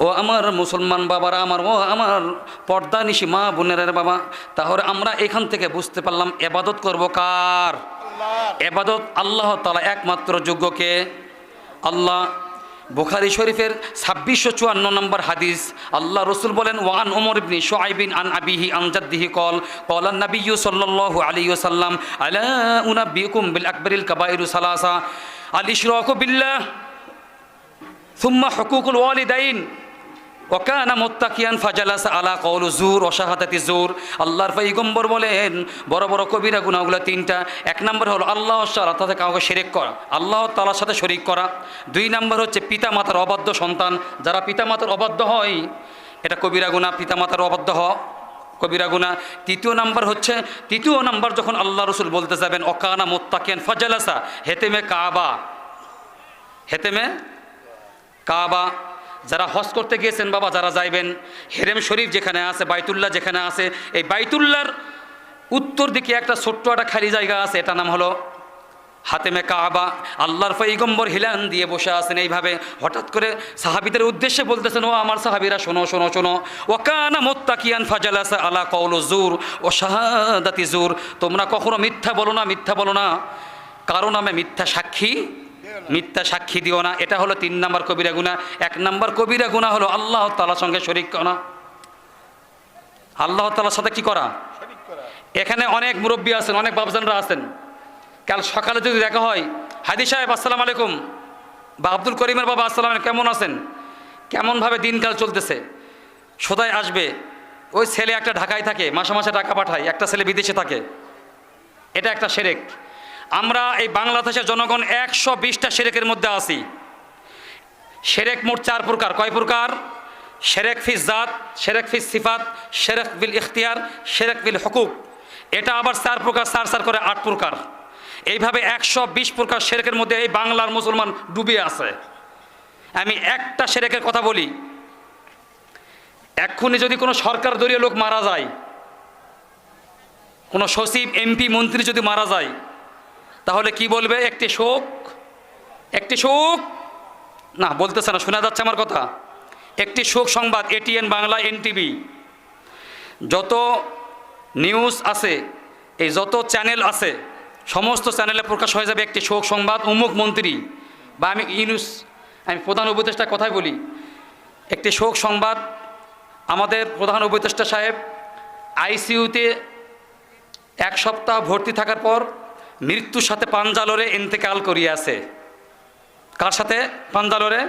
ও আমার মুসলমান বাবারা আমার ও আমার পর্দা নিশি মা বোনেরা বাবা তাহলে আমরা এখান থেকে বুঝতে পারলাম এবাদত করব কার এবাদত আল্লাহ তালা একমাত্র যোগ্যকে আল্লাহ বুখারি শরীফের ছাব্বিশশো চুয়ান্ন নম্বর হাদিস আল্লাহ রসুল বলেন ওয়ান ওমর ইবনি সোয়াইবিন আন আবিহি আনজাদ্দিহি কল কলান নবিয়্যু সাল্লাল্লাহু আলাইহি ওয়াসাল্লাম আলা উনাব্বিউকুম বিল আকবরিল কাবাইরু সালাসা আল ইশরাকু বিল্লাহ ثم حقوق الوالدين ওকানা মোত্তাকিয়ান ফাজালাস আলা কৌল জুর, অশাহাদাতি জুর। আল্লাহর পৈগম্বর বলেন, বড় বড় কবিরা গুণাগুলো তিনটা। এক নম্বর হলো আল্লাহ তাতে কাউকে শরিক করা। আল্লাহ তালার সাথে শরিক করা। দুই নম্বর হচ্ছে পিতা মাতার অবাধ্য সন্তান। যারা পিতা মাতার অবাধ্য হয়, এটা কবিরা গুণা পিতা মাতার অবাধ্য হ, কবিরা গুণা তৃতীয় নাম্বার হচ্ছে, তৃতীয় নাম্বার যখন আল্লাহ রসুল বলতে যাবেন অকানা মোত্তাকিয়ান ফাজালাসা, হেতেমে কাবা। হেতেমে কাবা। যারা হজ করতে গিয়েছেন বাবা, যারা যাইবেন, হেরেম শরীফ যেখানে আছে, বাইতুল্লাহ যেখানে আছে, এই বাইতুল্লাহর উত্তর দিকে একটা ছোট্ট একটা খালি জায়গা আছে এটা নাম হলো হাতেমে কাবা। আল্লাহর পৈগম্বর হিলান দিয়ে বসে আছেন এইভাবে। হঠাৎ করে সাহাবিদের উদ্দেশ্যে বলতেছেন, ও আমার সাহাবিরা, শোনো শোনো শোনো। ও কানা মোত্তাকিয়ান ফাজালাসা আলা কৌল জুর ও শাহাদাতি জুর। তোমরা কখনো মিথ্যা বলো না, মিথ্যা বলো না। কারণ আমি মিথ্যা সাক্ষী মিথ্যা সাক্ষী দিও না। এটা হলো তিন নম্বর কবিরা গুণা এক নম্বর কবিরা গুণা হলো আল্লাহ তালার সঙ্গে শরিক করা আল্লাহ তালার সাথে কি করা? এখানে অনেক মুরব্বী আছেন অনেক বাবজানরা আছেন। কাল সকালে যদি দেখা হয় হাদি সাহেব আসসালামু আলাইকুম। বা আব্দুল করিমের বাবা আসসালাম কেমন আছেন? কেমনভাবে দিনকাল চলতেছে? সদাই আসবে। ওই ছেলে একটা ঢাকায় থাকে মাসে মাসে টাকা পাঠায় একটা ছেলে বিদেশে থাকে। এটা একটা সেরেক। আমরা এই বাংলাদেশের জনগণ একশো বিশটা সেরেকের মধ্যে আছি। সেরেক মোট চার প্রকার। কয় প্রকার? সেরেক ফিস জাত, সেরেক ফিস সিফাত, সেরেক বিল ইখতিয়ার, সেরেক বিল হকুক এটা আবার চার প্রকার, চার চার করে আট প্রকার। এইভাবে একশো বিশ প্রকার সেরেকের মধ্যে এই বাংলার মুসলমান ডুবে আছে। আমি একটা সেরেকের কথা বলি। এক্ষুনি যদি কোনো সরকার দলীয় লোক মারা যায়, কোনো সচিব, এমপি, মন্ত্রী যদি মারা যায় তাহলে কি বলবে? একটি শোক একটি শোক? না, বলতেছে না, শোনা যাচ্ছে আমার কথা। একটি শোক সংবাদ এটিএন বাংলা এনটিভি যত নিউজ আছে, এই যত চ্যানেল আছে, সমস্ত চ্যানেলে প্রকাশ হয়ে যাবে একটি শোক সংবাদ, অমুক মন্ত্রী। বা আমি ইউনুস আমি প্রধান উপদেষ্টা কথাই বলি। একটি শোক সংবাদ, আমাদের প্রধান উপদেষ্টা সাহেব আইসিইউতে এক সপ্তাহ ভর্তি থাকার পর মৃত্যুর সাথে পাঞ্জালরে ইন্তেকাল করিয়াছে। কার সাথে? পাঞ্জালরে?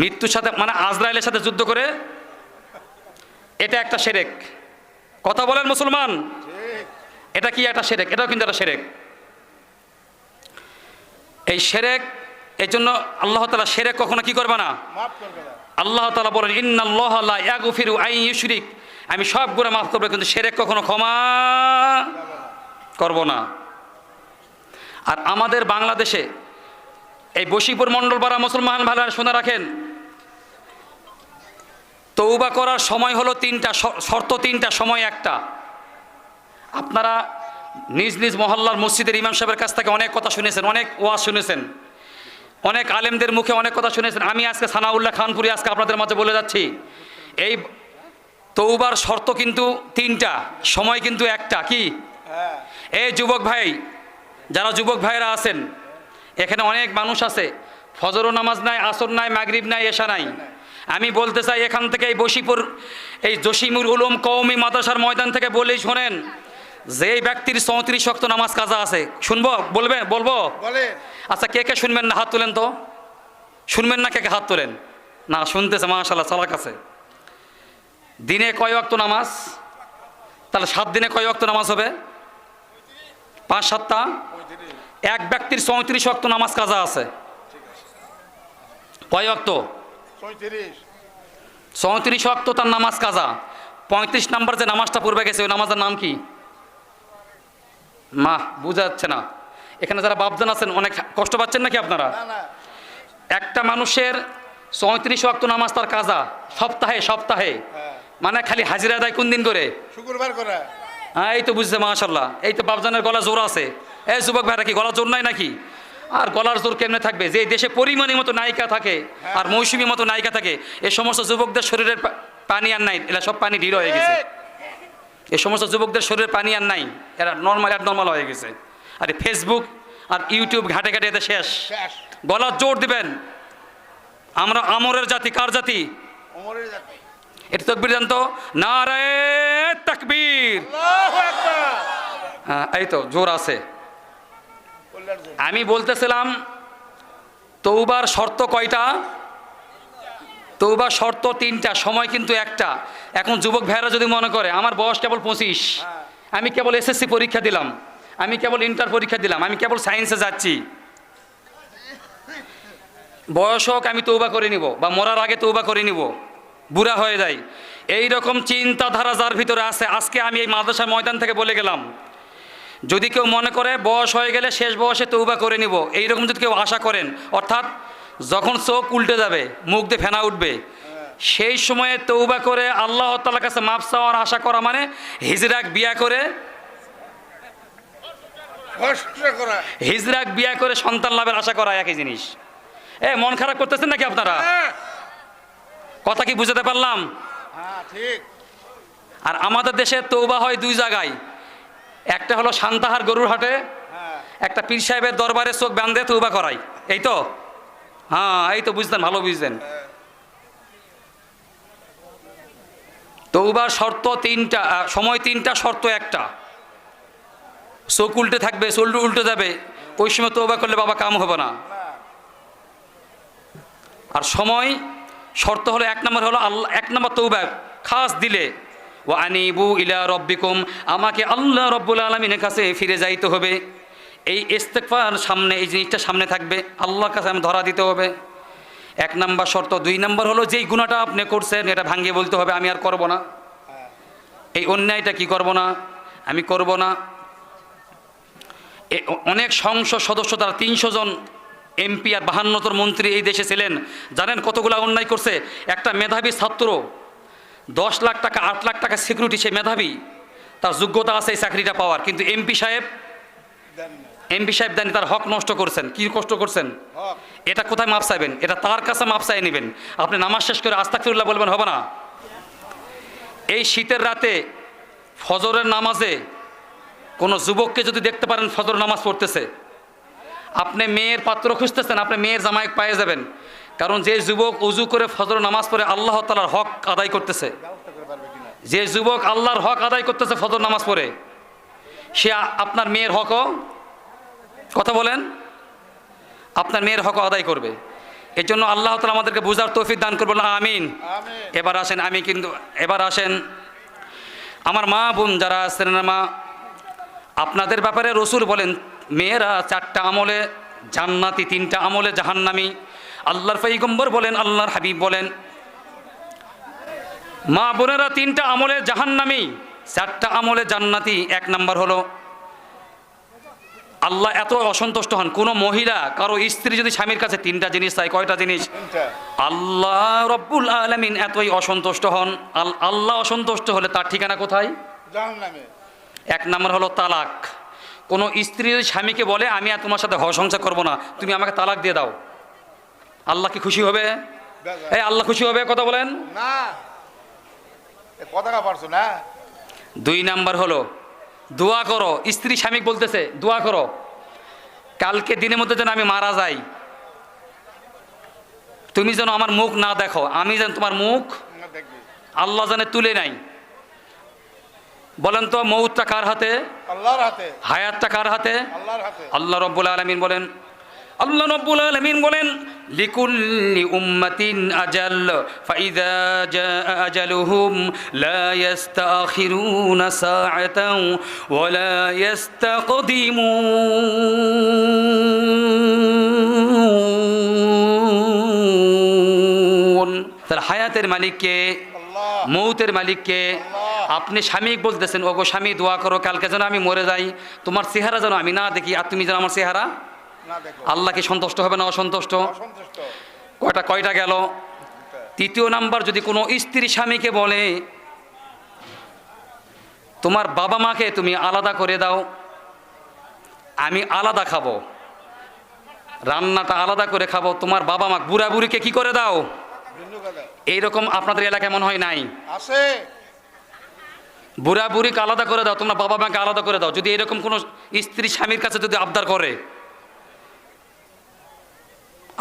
মৃত্যুর সাথে মানে আজরায়েলের সাথে যুদ্ধ করে? এটা একটা সেরেক। কথা বলেন মুসলমান? এটা কি একটা সেরেক? এটাও কিন্তু একটা সেরেক। এই সেরেক এই জন্য আল্লাহ তালা সেরেক কখনো কি করবে না? মাফ করবে না। আল্লাহ তালা বলেন ইন্নাল্লাহ ইয়াগফিরু আই ইউশরিক। আমি সব গুণা মাফ করব কিন্তু সেরেক কখনো ক্ষমা করব না। আর আমাদের বাংলাদেশে এই বশিপুর মণ্ডল পাড়া মুসলমান ভাইরা শুনে রাখেন তৌবা করার সময় হলো তিনটা শর্ত তিনটা, সময় একটা। আপনারা নিজ নিজ মহল্লার মসজিদের ইমাম সাহেবের কাছ থেকে অনেক কথা শুনেছেন, অনেক ওয়াজ শুনেছেন, অনেক আলেমদের মুখে অনেক কথা শুনেছেন। আমি আজকে সানাউল্লাহ খানপুরি আজকে আপনাদের মাঝে বলে যাচ্ছি, এই তৌবার শর্ত কিন্তু তিনটা, সময় কিন্তু একটা, কি? হ্যাঁ। এই যুবক ভাই যারা যুবক ভাইরা আছেন এখানে অনেক মানুষ আছে। ফজরও নামাজ নাই আসর নাই মাগরিব নাই এশা নাই। আমি বলতে চাই এখান থেকে এই বশিপুর এই জসিমুল উলুম কৌমি মাদ্রাসার ময়দান থেকে বলেই শোনেন যে ব্যক্তির চৌত্রিশ শক্ত নামাজ কাজা আছে শুনব? বলবেন? বলব? আচ্ছা কে কে শুনবেন না? হাত তোলেন তো। শুনবেন না কে কে হাত তোলেন? না শুনতেছে মাশাল্লাহ চালাক আছে। দিনে কয় অক্ত নামাজ? তাহলে সাত দিনে কয় অক্ত নামাজ হবে? পাঁচ সাতটা এক ব্যক্তির চৌত্রিশ অক্ত নামাজ কাজা আছে। কয় অক্ত চৌত্রিশ। অক্ত তার নামাজ কাজা। পঁয়ত্রিশ নাম্বার যে নামাজটা পূর্বে গেছে ওই নামাজের নাম কি? মা বোঝা যাচ্ছে না। এখানে যারা বাপজান আছেন অনেক কষ্ট পাচ্ছেন নাকি আপনারা? একটা মানুষের চৌত্রিশ অক্ত নামাজ তার কাজা সপ্তাহে সপ্তাহে। হ্যাঁ। মানে খালি হাজিরা দেয় কোন দিন করে? শুক্রবার করা। হ্যাঁ এই তো বুঝছে মাশাল্লাহ এই তো বাপজানের গলা জোর আছে। এই যুবক ভাইরা কি গলা জোর নাই নাকি? আর গলার জোর কেমনে থাকবে? যে দেশে পরিমাণের মতো নায়িকা থাকে আর মৌসুমী মতো নায়িকা থাকে এ সমস্ত যুবকদের শরীরের পানি আর নাই। এরা সব পানি ঢিল হয়ে গেছে। এ সমস্ত যুবকদের শরীরে পানি আর নাই। এরা নর্মাল আর নর্মাল হয়ে গেছে। আর ফেসবুক আর ইউটিউব ঘাটে ঘাটে এতে শেষ। গলার জোর দিবেন। আমরা আমরের জাতি কার জাতি। এটা তকবির জানতো? নারায় তাকবীর। হ্যাঁ এই তো জোর আছে। আমি বলতেছিলাম তৌবার শর্ত কয়টা? তৌবার শর্ত তিনটা সময় কিন্তু একটা। এখন যুবক ভাইয়েরা যদি মনে করে আমার বয়স কেবল পঁচিশ আমি কেবল এসএসসি পরীক্ষা দিলাম আমি কেবল ইন্টার পরীক্ষা দিলাম আমি কেবল সায়েন্সে যাচ্ছি। বয়স হোক আমি তৌবা করে নিব বা মরার আগে তৌবা করে নিব। বুড়া হয়ে যায়। এই রকম চিন্তাধারা যার ভিতরে আছে আজকে আমি এই মাদ্রাসা ময়দান থেকে বলে গেলাম যদি কেউ মনে করে বয়স হয়ে গেলে শেষ বয়সে তৌবা করে নিব এইরকম যদি কেউ আশা করেন অর্থাৎ যখন চোখ উল্টে যাবে মুখ দিয়ে ফেনা উঠবে সেই সময়ে তৌবা করে আল্লাহ তালার কাছে মাপ চাওয়ার আশা করা মানে হিজরাক বিয়া করে। হিজরাক বিয়া করে সন্তান লাভের আশা করা একই জিনিস। এ মন খারাপ করতেছেন নাকি আপনারা? হ্যাঁ। কথা কি বুঝাতে পারলাম? হ্যাঁ ঠিক। আর আমাদের দেশে তৌবা হয় দুই জায়গায়। একটা হলো সান্তাহার গরুর হাটে হ্যাঁ। একটা পীর সাহেবের দরবারে চোখ বান্ধে তৌবা করাই এই তো? হ্যাঁ এই তো বুঝতেন ভালো বুঝতেন তৌবার শর্ত তিনটা সময় তিনটা শর্ত একটা। চোখ উল্টে থাকবে চোল উল্টে যাবে। ওই সময় তৌবা করলে বাবা কাম হবে না। আর সময় শর্ত হলো এক নম্বর হলো আল্লাহ, এক নম্বর তৌবা খাস দিলে। ও আনিবু ইলা রব্বিকুম, আমাকে আল্লাহ রব্বুল আলমিনের কাছে ফিরে যাইতে হবে। এই ইস্তেকফার সামনে, এই জিনিসটা সামনে থাকবে, আল্লাহর কাছে আমি ধরা দিতে হবে। এক নাম্বার শর্ত। দুই নম্বর হলো যেই গুণাটা আপনি করছেন, এটা ভাঙ্গিয়ে বলতে হবে, আমি আর করব না। এই অন্যায়টা কি করব না? আমি করব না। অনেক সংসদ সদস্য, তারা তিনশো জন এমপি আর বাহান্নতর মন্ত্রী এই দেশে ছিলেন। জানেন কতগুলো অন্যায় করছে? একটা মেধাবী ছাত্র দশ লাখ টাকা আট লাখ টাকা সিকিউরিটি সে মেধাবী। তার যোগ্যতা আছে এই চাকরিটা পাওয়ার। কিন্তু এমপি সাহেব এমপি সাহেব দেন তার হক নষ্ট করছেন। কি কষ্ট করছেন? এটা কোথায় মাপ চাইবেন? এটা তার কাছে মাপ চাই নেবেন। আপনি নামাজ শেষ করে আস্তাকফিরুল্লাহ বলবেন হবে না? এই শীতের রাতে ফজরের নামাজে কোনো যুবককে যদি দেখতে পারেন ফজর নামাজ পড়তেছে আপনি মেয়ের পাত্র খুঁজতেছেন আপনি মেয়ের জামাই পায়ে যাবেন। কারণ যে যুবক উজু করে ফজর নামাজ পড়ে আল্লাহ তালার হক আদায় করতেছে। যে যুবক আল্লাহর হক আদায় করতেছে ফজর নামাজ পড়ে সে আপনার মেয়ের হকও কথা বলেন আপনার মেয়ের হকও আদায় করবে। এর জন্য আল্লাহ তালা আমাদেরকে বুঝার তৌফিক দান করবেন না আমিন। এবার আসেন আমি কিন্তু এবার আসেন। আমার মা বোন যারা আছেন মা আপনাদের ব্যাপারে রসুল বলেন মেয়েরা চারটা আমলে জান্নাতি তিনটা আমলে জাহান্নামি। আল্লাহর পৈগম্বর বলেন আল্লাহর হাবিব বলেন মা বোনেরা তিনটা আমলে জাহান্নামি চারটা আমলে জান্নাতি। এক নাম্বার হলো আল্লাহ এত অসন্তুষ্ট হন কোনো মহিলা কারও স্ত্রী যদি স্বামীর কাছে তিনটা জিনিস চায় কয়টা জিনিস? আল্লাহ রব্বুল আলমিন এতই অসন্তুষ্ট হন আল- আল্লাহ অসন্তুষ্ট হলে তার ঠিকানা কোথায়? এক নম্বর হলো তালাক। কোনো স্ত্রী যদি স্বামীকে বলে আমি আর তোমার সাথে সংসার করব না তুমি আমাকে তালাক দিয়ে দাও। আল্লাহ কি খুশি হবে? এই আল্লাহ খুশি হবে কথা বলেন? না। কথাটা পারছ না? দুই নাম্বার হলো দোয়া করো। স্ত্রী স্বামী বলতেছে দোয়া করো। কালকে দিনের মধ্যে যেন আমি মারা যাই। তুমি যেন আমার মুখ না দেখো। আমি যেন তোমার মুখ আল্লাহ জানে তুলে নাই বলেন তো মৌতটা কার হাতে? আল্লাহর হাতে। হায়াতটা কার হাতে? আল্লাহর হাতে। আল্লাহ রব্বুল আলমিন বলেন আল্লাহ রব্বুল আলমিন বলেন লিকুল্লি উম্মাতিন আজাল ফাইদা জা আজালুহুম লা ইয়াস্তাখিরুনা সাআতাও ওয়া লা ইয়াস্তাকদিমুন তার হায়াতের মালিককে মৌতের মালিককে আপনি স্বামী বলতেছেন ওগো স্বামী দোয়া করো কালকে যেন আমি মরে যাই। তোমার চেহারা যেন আমি না দেখি আর তুমি যেন আমার চেহারা? আল্লাহ কি সন্তুষ্ট হবে না অসন্তুষ্ট? কয়টা কয়টা গেল? তৃতীয় নাম্বার যদি কোনো স্ত্রী স্বামীকে বলে তোমার বাবা মাকে তুমি আলাদা করে দাও আমি আলাদা খাব। রান্নাটা আলাদা করে খাব তোমার বাবা মা বুড়া বুড়িকে কি করে দাও? এইরকম আপনাদের এলাকায় মনে হয় নাই? আছে। বুড়া বুড়িকে আলাদা করে দাও, তোমরা বাবা মাকে আলাদা করে দাও। যদি এরকম কোনো স্ত্রী স্বামীর কাছে যদি আবদার করে,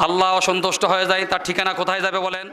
আল্লাহ অসন্তুষ্ট হয়ে যায়, তার ঠিকানা কোথায় যাবে বলেন?